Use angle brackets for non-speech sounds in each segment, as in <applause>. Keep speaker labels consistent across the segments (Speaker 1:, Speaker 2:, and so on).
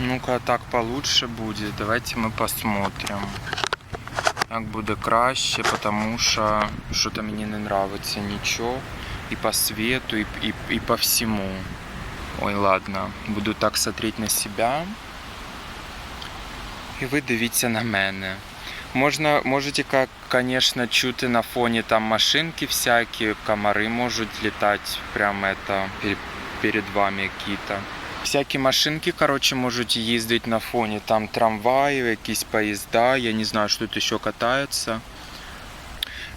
Speaker 1: Ну-ка, так получше будет. Давайте мы посмотрим. Як буде краще, потому що що-то мені не нравится нічого. І по свету, і, і, і по всему. Ой, ладно. Буду так смотреть на себя. І ви дивіться на мене. Можна, можете, как, конечно, чути на фоні там машинки всякі, комари можуть літати прямо это, перед, перед вами які-то. Всякі машинки, короче, можуть їздити на фоні там трамваїв, якісь поїзда, я не знаю, що тут ще катається.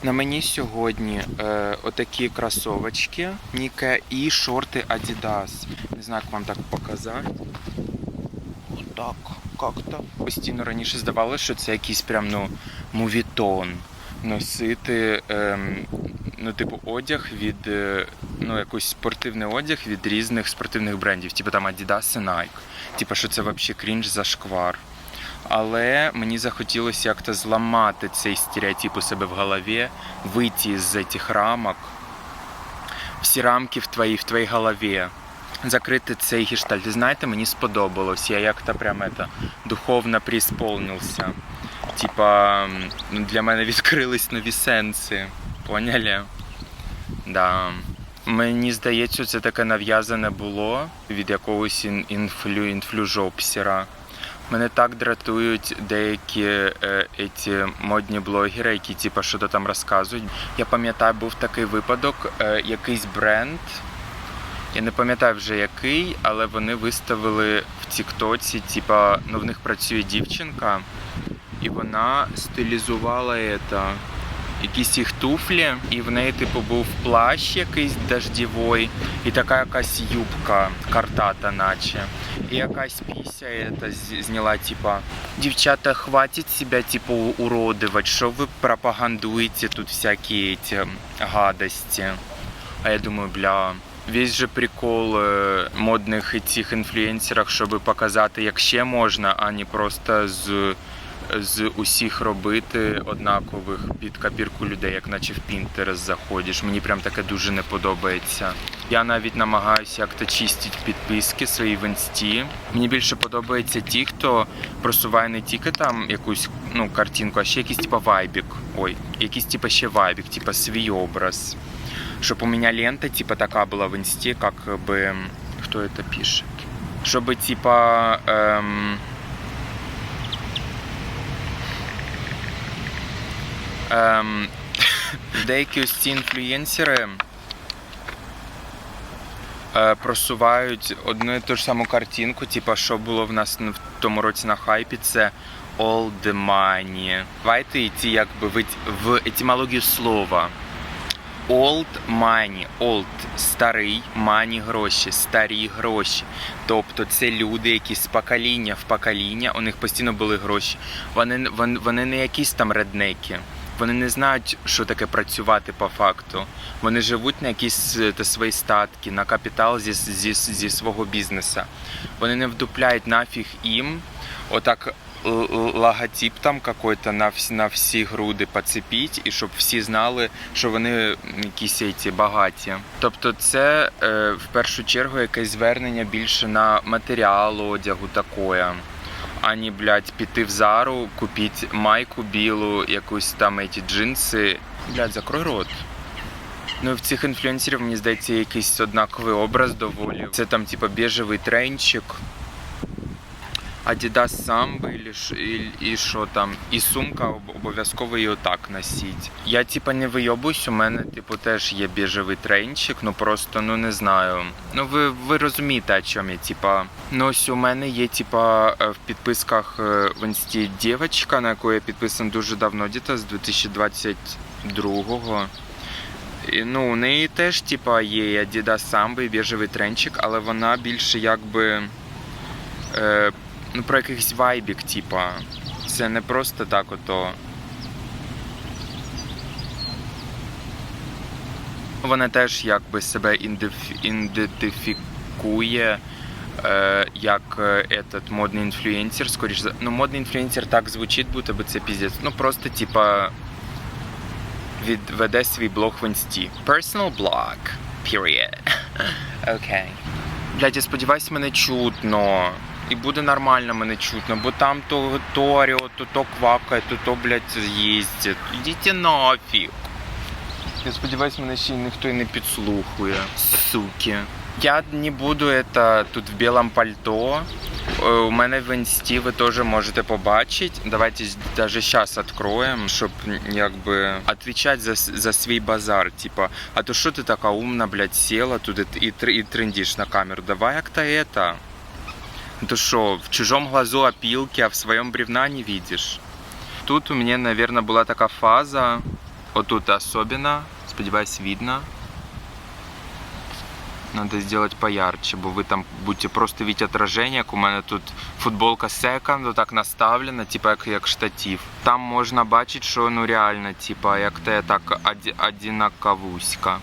Speaker 1: На мені сьогодні е, отакі кросовочки Nike і шорти Adidas. Не знаю, як вам так показати. Отак, як-то. Постійно раніше здавалося, що це якийсь прям ну, мувітон. Носити ем, ну, типу, одяг від е, ну, якийсь спортивний одяг від різних спортивних брендів, типу там Adidas і Nike. Типу, що це взагалі крінж за шквар. Але мені захотілося як-то зламати цей стереотип у себе в голові, вийти з цих рамок, всі рамки в твоїй, в твоїй голові, закрити цей гештальт. І знаєте, мені сподобалось. Я як-то прям это, духовно преисполнився. Типа, ну, для мене <laughs> відкрились нові сенси. Поняли? Да. Мені здається, це таке нав'язане було від якогось ін- інфлю, інфлюжопсера. Мене так дратують деякі е, еті модні блогери, які типу, що то там розказують. Я пам'ятаю, був такий випадок, е, якийсь бренд. Я не пам'ятаю вже який, але вони виставили в Тіктоці, типа, ну в них працює дівчинка, і вона стилізувала это, якісь їх туфлі, і в неї, типу, був плащ якийсь дождєвий, і така якась юбка картата, наче. І якась піся это, зняла, типа, дівчата, хватить себе, типу, уродивать, що ви пропагандуєте тут всякі эти гадості. А я думаю, бля, весь же прикол е, модних цих інфлюенсерів, щоб показати, як ще можна, а не просто з, з усіх робити однакових під копірку людей, як наче в Pinterest заходиш. Мені прям таке дуже не подобається. Я навіть намагаюся як-то чистити підписки свої в інсті. Мені більше подобаються ті, хто просуває не тільки там якусь ну, картинку, а ще якийсь типа вайбік. Ой, якийсь типа ще вайбік, типа свій образ. Чтобы у меня лента типа такая была в инсте, как бы кто это пишет, чтобы типа эм, ем, <laughs> деякі ось ці інфлюєнсери е, просувають одну і ту ж саму картинку, типа, що було в нас в тому році на хайпі, це all the money. Давайте йти якби в, в етимологію слова. Old money, old – старий, money – гроші, старі гроші. Тобто це люди, які з покоління в покоління, у них постійно були гроші. Вони, вони, вони не якісь там реднеки. Вони не знають, що таке працювати по факту. Вони живуть на якісь е, та свої статки, на капітал зі, зі, зі свого бізнесу. Вони не вдупляють нафіг їм. Отак логотип там какой-то на всі, на всі груди поцепіть, і щоб всі знали, що вони якісь ці багаті. Тобто, це е, в першу чергу якесь звернення більше на матеріал одягу такое. Ані, блядь, піти в зару, купіть майку білу, якусь там ті джинси. Блядь, закрой рот. Ну, в цих інфлюенсерів, мені здається, якийсь однаковий образ доволі. Це там, типа, біжевий тренчик, Adidas Samba і, і, і що там, і сумка обов'язково її отак носіть. Я типа не вийобусь, у мене типу теж є біжевий тренчик, ну просто ну не знаю. Ну ви, ви розумієте, о чому я, типа. Ну ось у мене є типа е, в підписках е, в інсті дівчинка, на яку я підписаний дуже давно, діта з 2022-го. І, ну, у неї теж типа є і Adidas Samba, і біжевий тренчик, але вона більше якби. Е, ну, про якийсь вайбік, типа. Це не просто так ото. Вона теж якби себе ідентиф- ідентифікує е, як е, этот модний інфлюенсер, скоріш за. Ну, модний інфлюенсер так звучить, будто би це піздець. Ну просто типа від веде свій блог в інсті. Personal blog. Period. <laughs> Окей. Блядь, я сподіваюсь, мене чутно. І буде нормально мене чутно, бо там то, то то, то квакає, то, то, блядь, їздить. Ідіть нафіг. Я сподіваюсь, мене ще ніхто і не підслухує. Суки. Я не буду это тут в білому пальто. Е, У мене в інсті ви теж можете побачити. Давайте даже зараз відкроємо, щоб якби відповідати за, за свій базар. Типа, а то що ти така умна, блядь, села тут і, і, і на камеру? Давай як-то это. Ну То що, в чужом глазу опілки, а в своєму бревна не видиш. Тут у мене, наверное, була така фаза. Отут особенно, сподіваюсь, видно. Надо сделать поярче, бо ви там будете просто видеть отражение, як у мене тут футболка секонд, так наставлена, типа як, як штатив. Там можна бачити, що ну реально, типа, як те так одинаковуська.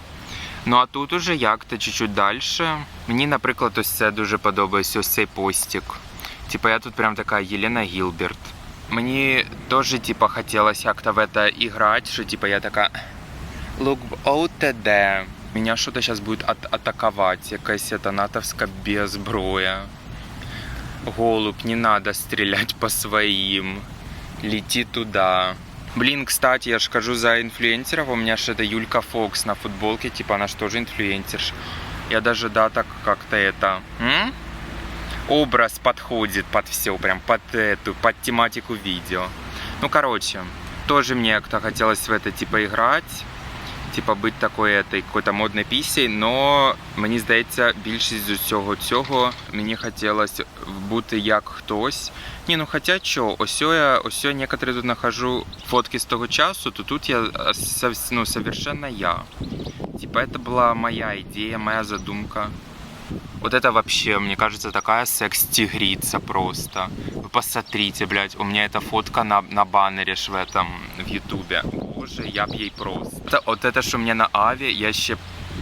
Speaker 1: Ну а тут уже як-то чуть-чуть далі. Мені, наприклад, ось це дуже подобається, ось цей постік. Типа я тут прям така Єлена Гілберт. Мені теж, типа, хотілося як-то в это играть, що типа я така Look OTD. Меня что-то сейчас будет от атаковать. Якась это натовская безброя. Голубь, не надо стрелять по своим. Лети туда. Блин, кстати, я ж скажу за инфлюенсеров. У меня же это Юлька Фокс на футболке. Типа она же тоже инфлюенсерша. Я даже, да, так как-то это... М? Образ подходит под все, прям под эту, под тематику видео. Ну, короче, тоже мне как-то хотелось в это, типа, играть. Типа бути такою этой, какой-то модною пісей, но мені здається, більшість з усього цього мені хотілося бути як хтось. Ні, ну хоча що, ось я ось я некоторі тут нахожу фотки з того часу, то тут я а, сов- ну, совершенно я. Типа это была моя идея, моя задумка. Вот это вообще, мне кажется, такая секс-тигрица просто. Вы посмотрите, блядь, у меня эта фотка на, на баннере ж в этом, в ютубе. Боже, я б їй просто. Та- Вот это, що мне на Аві, я ще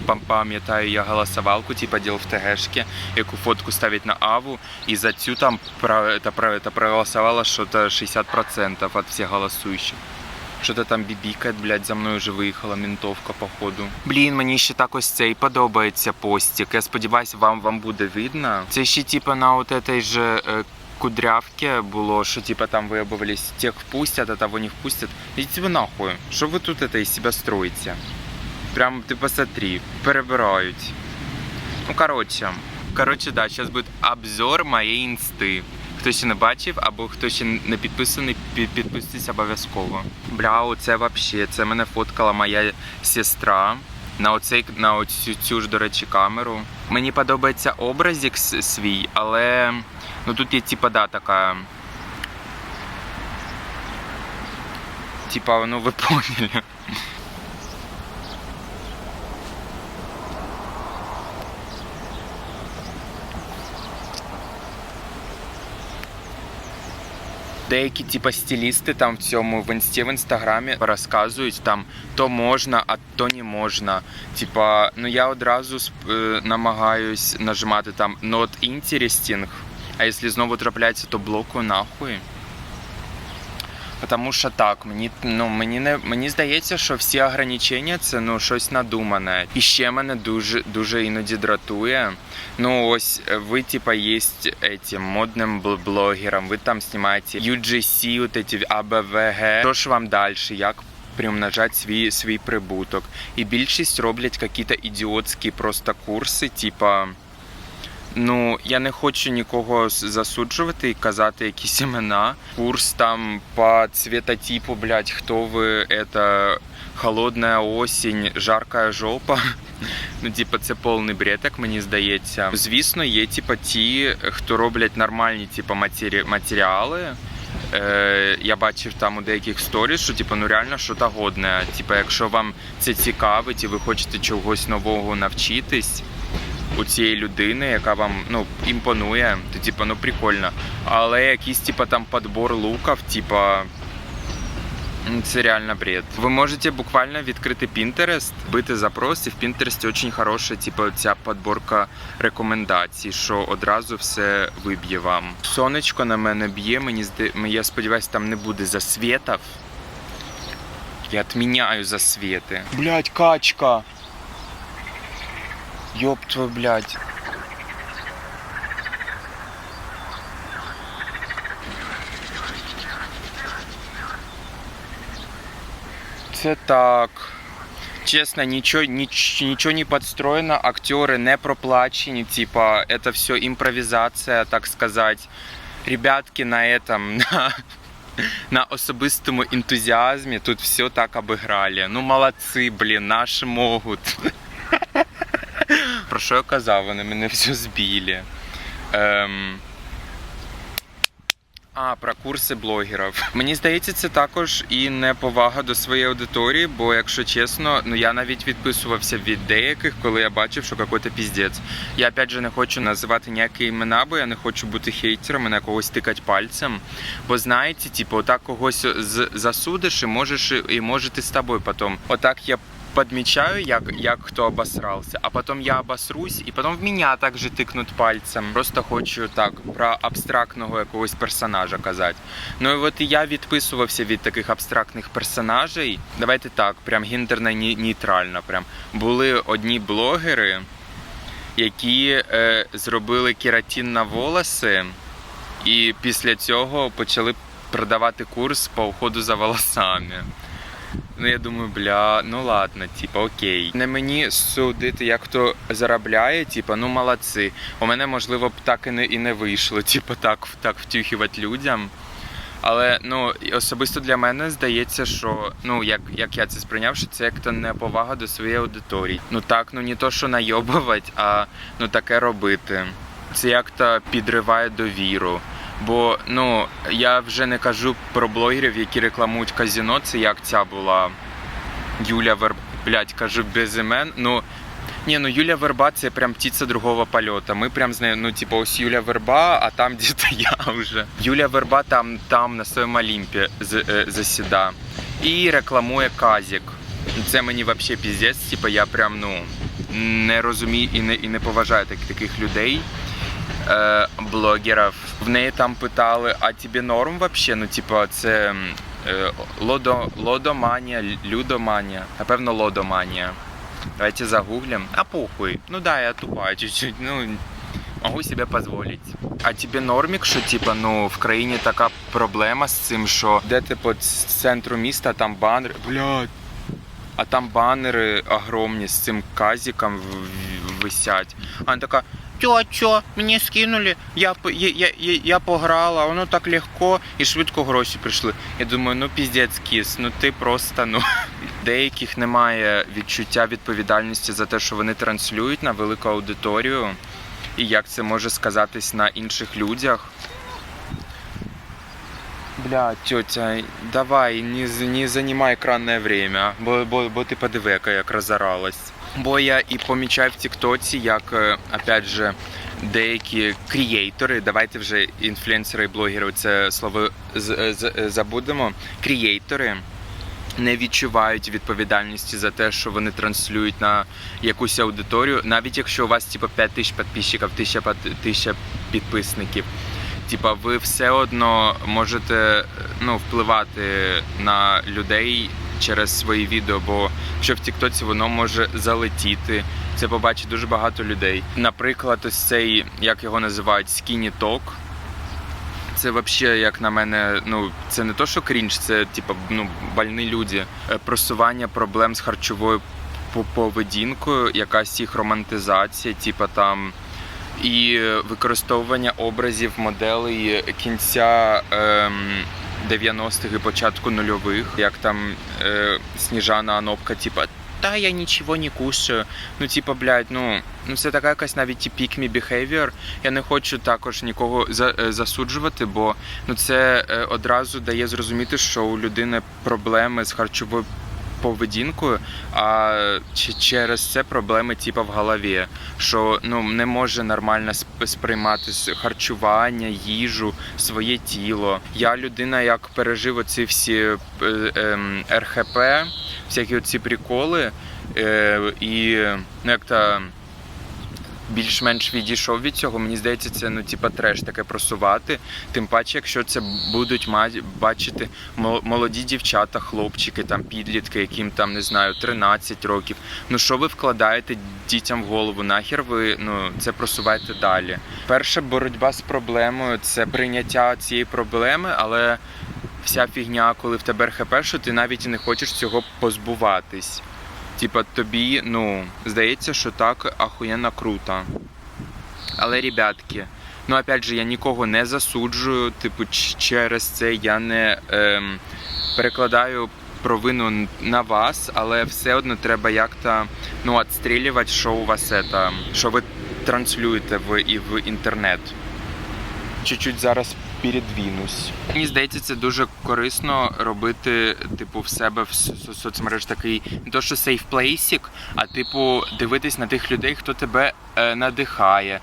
Speaker 1: пам- пам'ятаю, я голосовалку, типа, дел в ТГшке, яку фотку ставить на Аву, и за цю там про, это, про, это проголосовало что-то 60% от всех голосующих. Що-то там бібікає, блядь, за мною вже виїхала ментовка, походу. Блін, мені ще так ось цей подобається постік. Я сподіваюся, вам вам буде видно. Це ще типа на от этой же е, кудрявке було, що типа там виявились, тех впустят, а того не впустят. Ідіть ви нахуй. Що ви тут это із себе строїте? Прям ти посмотри, перебирають. Ну, коротше. Коротше, да, зараз буде обзор моєї інсти. Хто ще не бачив, або хто ще не підписаний, підписуйтесь обов'язково. Бля, оце вообще, це мене фоткала моя сестра на оцей на оцю цю ж, до речі, камеру. Мені подобається образик свій, але ну тут є типа да така. Типа, ну ви <laughs> поняли. Деякі типа стилісти там в цьому в інсті в інстаграмі розказують там то можна, а то не можна. Типа, ну я одразу е, намагаюсь нажимати там not interesting, а якщо знову трапляється, то блоку нахуй. Тому що так, мені ну мені не мені здається, що всі ограничення це ну щось надумане. І ще мене дуже дуже іноді дратує. Ну ось е, ви типа є этим модним бл- блогером, ви там знімаєте UGC, вот эти ABVG. Що ж вам далі? Як приумножати свій свій прибуток? І більшість роблять якісь ідіотські просто курси, типа. Ну, я не хочу нікого засуджувати і казати якісь імена. Курс там по цветотипу, блядь, хто ви, это холодная осінь, жарка жопа. <laughs> Ну, типа, це повний бред, як мені здається. Звісно, є типа ті, хто роблять нормальні типа матері... матеріали. Е, я бачив там у деяких сторіс, що типу, ну реально щось годне. Типа, якщо вам це цікавить і ви хочете чогось нового навчитись у цієї людини, яка вам ну імпонує, то типу, ну прикольно. Але якийсь типа там подбор луків, типа. Це реально бред. Ви можете буквально відкрити Pinterest, бити запрос, і в Pinterest дуже хороша, типу, ця подборка рекомендацій, що одразу все виб'є вам. Сонечко на мене б'є, мені я сподіваюся, там не буде засвітів. Я відміняю засвіти. Блять, качка. Ёб твою, блядь. Це так. Честно, ничего, ніч, нічого не подстроено. Актеры не проплачені, типа, это все импровизация, так сказать. Ребятки на этом, <laughs> на, на особистому энтузиазме, тут все так обыграли. Ну молодцы, блин, наши могут. <laughs> Про що я казав? Вони мене все збили. Ем... А, про курси блогерів. Мені здається, це також і неповага до своєї аудиторії, бо, якщо чесно, ну я навіть відписувався від деяких, коли я бачив, що какой-то піздець. Я опять же не хочу називати ніякі імена, бо я не хочу бути хейтером і на когось тикати пальцем. Бо знаєте, типу, отак когось засудиш і можеш і може ти з тобою потім. Отак я подмечаю, як, як хто обосрався, а потім я обосрусь, і потім в мене також тикнуть пальцем. Просто хочу так про абстрактного якогось персонажа казати. Ну і от я відписувався від таких абстрактних персонажей. Давайте так, прям гендерно нейтрально. Прям були одні блогери, які е, зробили кератин на волоси, і після цього почали продавати курс по уходу за волосами. Ну я думаю, бля, ну ладно, типа окей. Не мені судити, як хто заробляє, типа, ну молодці. У мене можливо б так і не і не вийшло, типа так, так втюхувати людям. Але ну особисто для мене здається, що ну як, як я це сприйняв, що це як то неповага до своєї аудиторії. Ну так, ну не то, що найобувати, а ну таке робити. Це як то підриває довіру. Бо ну я вже не кажу про блогерів, які рекламують казіно. Це як ця була Юля Верб. Блять, кажу без імен. Ну ні, ну Юля Верба це прям птиця другого польота. Ми прям з нею, ну типу, ось Юля Верба, а там <laughs> где-то я вже. Юля Верба там, там на своєму Олімпі з, е, засіда. І рекламує казік. Це мені взагалі піздець, типу, я прям ну не розумію і не, і не поважаю так, таких людей. Е, блогерів. В неї там питали, а тобі норм вообще? Ну, типа, це е, лодо, лодоманія, людоманія, напевно, лодоманія. Давайте загуглим. А похуй. Ну да, я тупая чуть-чуть. Ну, могу себе позволить. А тебе нормік, що типа, ну в країні така проблема з цим, що де ти по центру міста, там банери. Блядь. А там банери огромні з цим в- висять. А вона така. Чо, чо, мені скинули, я, я, я, я, пограла, воно так легко і швидко гроші прийшли. Я думаю, ну піздець кіс, ну ти просто ну. <laughs> Деяких немає відчуття відповідальності за те, що вони транслюють на велику аудиторію, і як це може сказатись на інших людях. Бля, тетя, давай, не, не займай екранне время, бо, бо, бо ти подиви, яка як розоралась. Бо я і помічаю в Тіктоці, як, е, опять же, деякі крієйтори, давайте вже інфлюенсери і блогери, це слово з, з, забудемо. Крієйтори не відчувають відповідальності за те, що вони транслюють на якусь аудиторію, навіть якщо у вас типу, 5 тисяч підписчиків, 1000 пат- 1000 підписників. Типа, ви все одно можете ну, впливати на людей через свої відео, бо якщо в Тіктоці воно може залетіти. Це побачить дуже багато людей. Наприклад, ось цей, як його називають, Talk. Це взагалі, як на мене, ну це не то, що крінж, це типа ну больні люди. Е, Просування проблем з харчовою поведінкою, якась їх романтизація, типа там. І використовування образів моделей кінця ем, 90-х і початку нульових, як там е, Сніжана Анопка, типа. Та я нічого не кушаю. Ну, типа, блядь, ну, ну це така якась навіть пікмі behavior. Я не хочу також нікого за, е, засуджувати, бо ну це е, одразу дає зрозуміти, що у людини проблеми з харчовою поведінкою, а чи- через це проблеми типу в голові, що ну не може нормально сп- сприймати харчування, їжу, своє тіло. Я людина, як пережив оці всі е, е, РХП, всякі оці приколи, е, і ну як то більш-менш відійшов від цього. Мені здається, це ну типа треш таке просувати. Тим паче, якщо це будуть бачити молоді дівчата, хлопчики, там підлітки, яким там не знаю 13 років. Ну що ви вкладаєте дітям в голову? Нахер ви ну це просуваєте далі. Перша боротьба з проблемою це прийняття цієї проблеми, але вся фігня, коли в тебе РХП, що ти навіть і не хочеш цього позбуватись. Типа тобі, ну, здається, що так ахуєнно круто. Але, ребятки, ну опять же, я нікого не засуджую, типу, через це я не ем, перекладаю провину на вас, але все одно треба як-то ну, відстрілювати, що у вас це, що ви транслюєте в, і в інтернет. Чуть-чуть зараз передвінусь. Мені здається, це дуже корисно робити, типу, в себе в со- со- соцмереж такий не то, що сейф плейсік, а типу дивитись на тих людей, хто тебе е, надихає,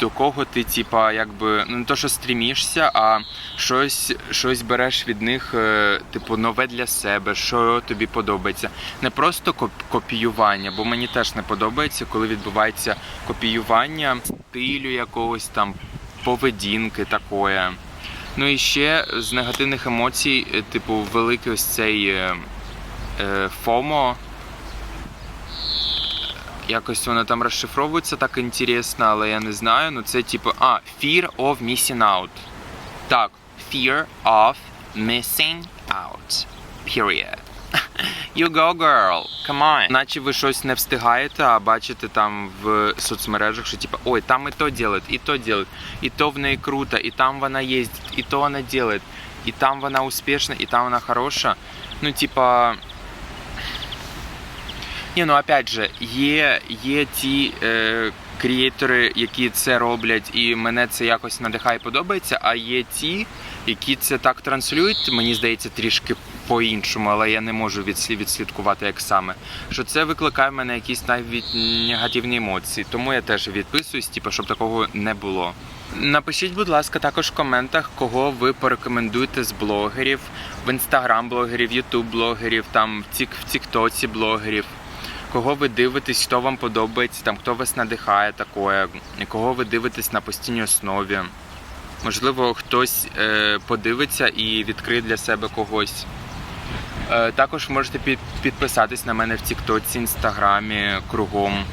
Speaker 1: до кого ти, типа, якби ну не то, що стрімішся, а щось, щось береш від них, е, типу, нове для себе, що тобі подобається. Не просто коп- копіювання, бо мені теж не подобається, коли відбувається копіювання стилю якогось там поведінки такої. Ну і ще з негативних емоцій, е, типу, великий ось цей е, е, Якось воно там розшифровується так інтересно, але я не знаю. Ну це типу. А, Fear of Missing Out. Так, Fear of Missing Out. Period. You go, girl, come on. Наче ви щось не встигаєте, а бачите там в соцмережах, що типу, ой, там і то делает, і то делает, і то в неї круто, і там вона їздить, і то вона делает, і там вона успішна, і там вона хороша. Ну, типа. Ні, ну опять же, є, є ті е, креатори, які це роблять, і мене це якось надихає подобається, а є ті, які це так транслюють, мені здається, трішки по-іншому, але я не можу відслі- відслідкувати, як саме. Що це викликає в мене якісь навіть негативні емоції. Тому я теж відписуюсь, типу, щоб такого не було. Напишіть, будь ласка, також в коментах, кого ви порекомендуєте з блогерів, в інстаграм блогерів, ютуб блогерів, там в тіктоці блогерів. Кого ви дивитесь, хто вам подобається, там хто вас надихає такое, кого ви дивитесь на постійній основі. Можливо, хтось е, подивиться і відкриє для себе когось. Е, також можете підписатись на мене в Тіктоці, Інстаграмі, кругом.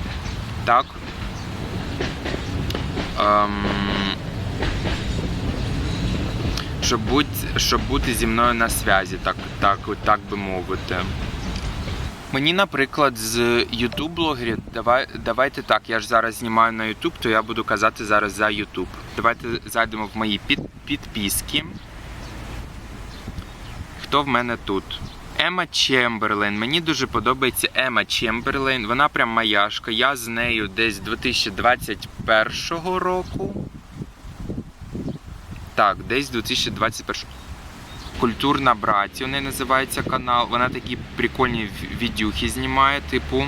Speaker 1: Так. Ем, щоб, будь, щоб бути зі мною на зв'язі, так, так, так би мовити. Мені, наприклад, з YouTube блогерів, давай, давайте так, я ж зараз знімаю на YouTube, то я буду казати зараз за YouTube. Давайте зайдемо в мої під, підписки. Хто в мене тут? Ема Чемберлен. Мені дуже подобається Ема Чемберлен. Вона прям маяшка. Я з нею десь 2021 року. Так, десь 2021 Культурна браті, у неї називається канал. Вона такі прикольні відюхи знімає, типу.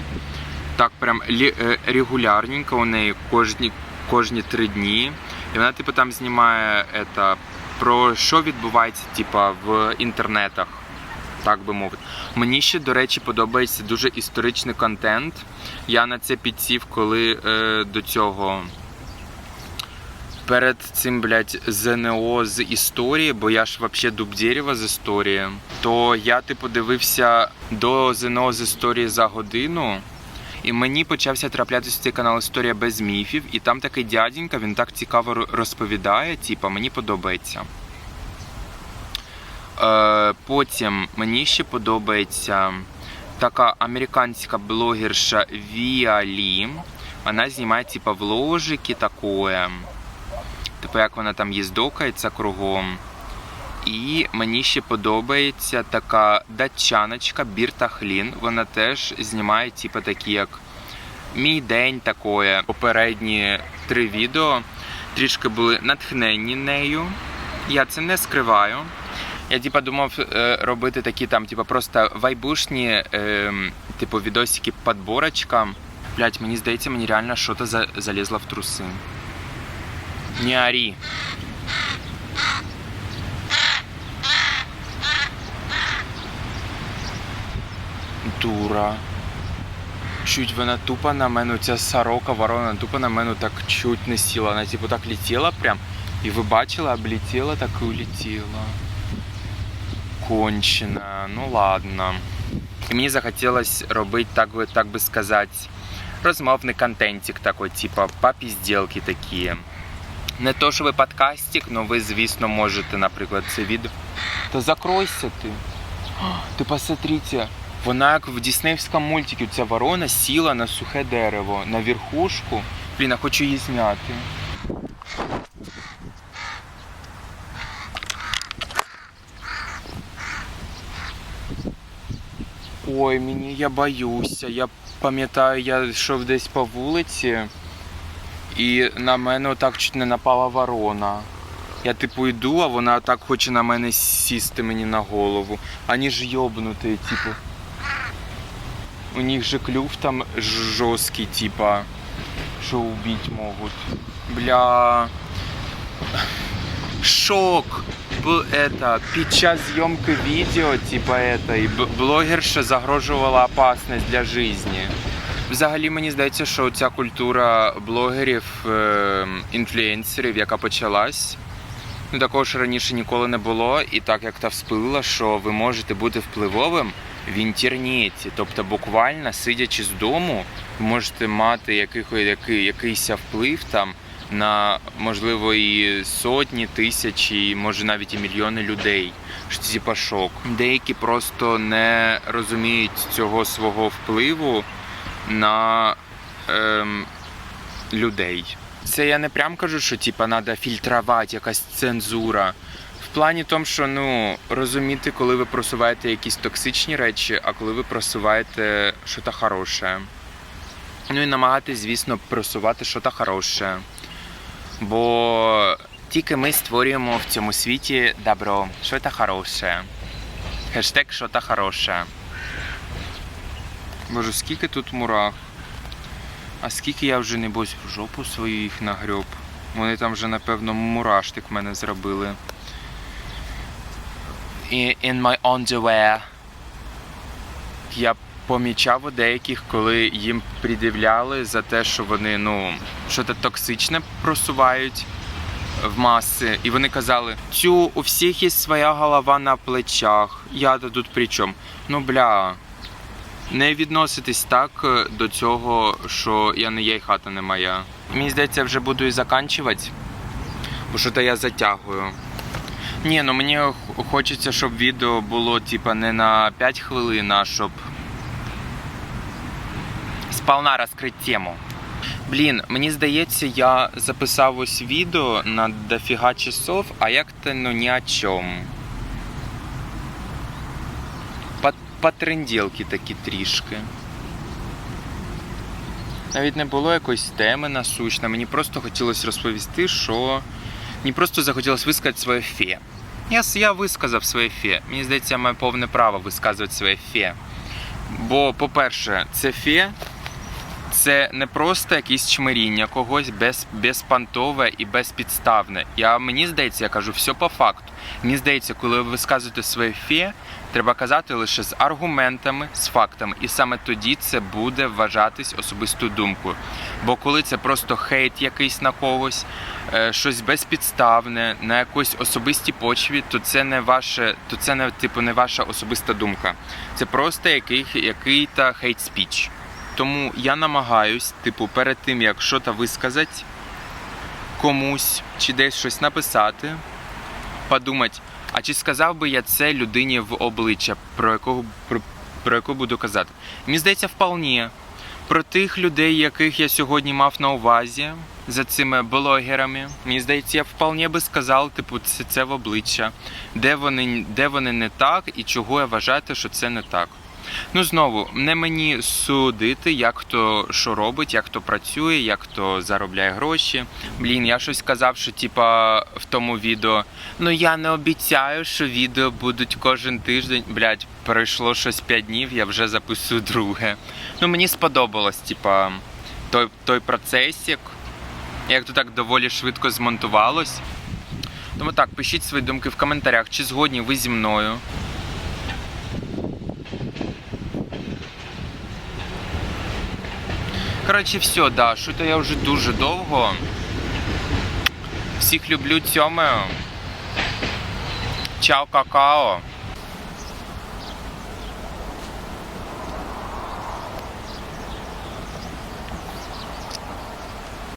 Speaker 1: Так, прям е, регулярненько у неї кожні, кожні три дні. І вона, типу, там знімає это, про що відбувається, типа, в інтернетах. Так би мовити. Мені ще, до речі, подобається дуже історичний контент. Я на це підсів, коли е, до цього перед цим, блядь, ЗНО з історії, бо я ж вообще дуб дерева з історії, то я типу дивився до ЗНО з історії за годину. І мені почався траплятися цей канал Історія без міфів, і там такий дяденька, він так цікаво розповідає, типа, мені подобається. Е, потім мені ще подобається така американська блогерша Віа Лі. Вона знімає типа вложики такое. Типу, як вона там їздокається кругом. І мені ще подобається така датчаночка Бірта Хлін. Вона теж знімає, типу, такі як Мій день такое. Попередні три відео трішки були натхненні нею. Я це не скриваю. Я типа думав е, робити такі там, типа, просто вайбушні, е, типу, відосики подборочка. Блять, мені здається, мені реально щось за, залізло в труси. Не ори. Дура. Чуть вона тупо на мене, ця сорока ворона тупо на мене так чуть не сіла. Вона типу так летіла прям. І ви бачили, облетіла, так і улетіла. Кончена. Ну ладно. І мені захотілося робити, так так би сказати, розмовний контентик такой, типа попізділки такі. Не то, що ви подкастик, але ви, звісно, можете, наприклад, це відео. Та закройся ти. Ти посмотрите, вона як в Діснеївському мультику, ця ворона сіла на сухе дерево, на верхушку. Блін, я хочу її зняти. Ой, мені я боюся. Я пам'ятаю, я йшов десь по вулиці, і на мене отак чуть не напала ворона. Я типу йду, а вона так хоче на мене сісти мені на голову. Ані ж йобнути, типу. У них же клюв там жорсткий, типа, що убить можуть. Бля. Шок. Б- это, під час зйомки відео, типа этой, блогерша загрожувала опасність для життя. Взагалі мені здається, що ця культура блогерів, е, інфлюенсерів, яка почалась, ну такого ж раніше ніколи не було, і так як та всплила, що ви можете бути впливовим в інтернеті, тобто буквально сидячи з дому, ви можете мати який, який, якийсь вплив там на можливо і сотні тисячі, може навіть і мільйони людей. Що типа. Деякі просто не розуміють цього свого впливу на ем, людей. Це я не прям кажу, що типа треба фільтрувати якась цензура. В плані тому, що ну розуміти, коли ви просуваєте якісь токсичні речі, а коли ви просуваєте щось хороше. Ну і намагатись, звісно, просувати щось хороше. Бо тільки ми створюємо в цьому світі добро, щось хороше. Хештег щось хороше. Боже, скільки тут мурах. А скільки я вже небось в жопу свою їх нагреб. Вони там вже, напевно, мураштик в мене зробили. In my underwear. Я помічав у деяких, коли їм пред'являли за те, що вони ну, щось токсичне просувають в маси. І вони казали, цю у всіх є своя голова на плечах. Я тут при чому? Ну бля. Не відноситись так е, до цього, що я не є і хата не моя. Мені здається, я вже буду і заканчувати, бо що то я затягую. Ні, ну мені хочеться, щоб відео було типа не на 5 хвилин, а щоб сполна розкрити тему. Блін, мені здається, я записав ось відео на дофіга часов, а як то ну ні о чому. По- Потренділки такі трішки. Навіть не було якоїсь теми насущної. Мені просто хотілося розповісти, що мені просто захотілося висказати своє фе. Я, я висказав своє фе. Мені здається, я маю повне право висказувати своє фе. Бо, по-перше, це фе це не просто якесь чмиріння когось без, безпантове і безпідставне. Я, мені здається, я кажу все по факту. Мені здається, коли ви висказуєте своє фе, треба казати лише з аргументами, з фактами. І саме тоді це буде вважатись особистою думкою. Бо коли це просто хейт якийсь на когось, е, щось безпідставне, на якоїсь особистій почві, то це не ваше, то це не типу не ваша особиста думка. Це просто який, який-то хейт спіч. Тому я намагаюсь, типу, перед тим як щось висказати комусь чи десь щось написати, подумати, а чи сказав би я це людині в обличчя, про якого про, про яку буду казати? Мені здається, вполне. Про тих людей, яких я сьогодні мав на увазі за цими блогерами, мені здається, я вполне би сказав, типу, це, це в обличчя, де вони, де вони не так і чого я вважаю, що це не так. Ну знову не мені судити, як хто що робить, як хто працює, як хто заробляє гроші. Блін, я щось казав, що типа в тому відео. Ну я не обіцяю, що відео будуть кожен тиждень. Блять, пройшло щось 5 днів, я вже записую <laughs> друге. Ну мені сподобалось, типа, той, той процесик, як то так доволі швидко змонтувалось. Тому так, пишіть свої думки в коментарях, чи згодні ви зі мною. Коротше, все, да, що-то я вже дуже довго. Всіх люблю, цьомаю. Чао, какао.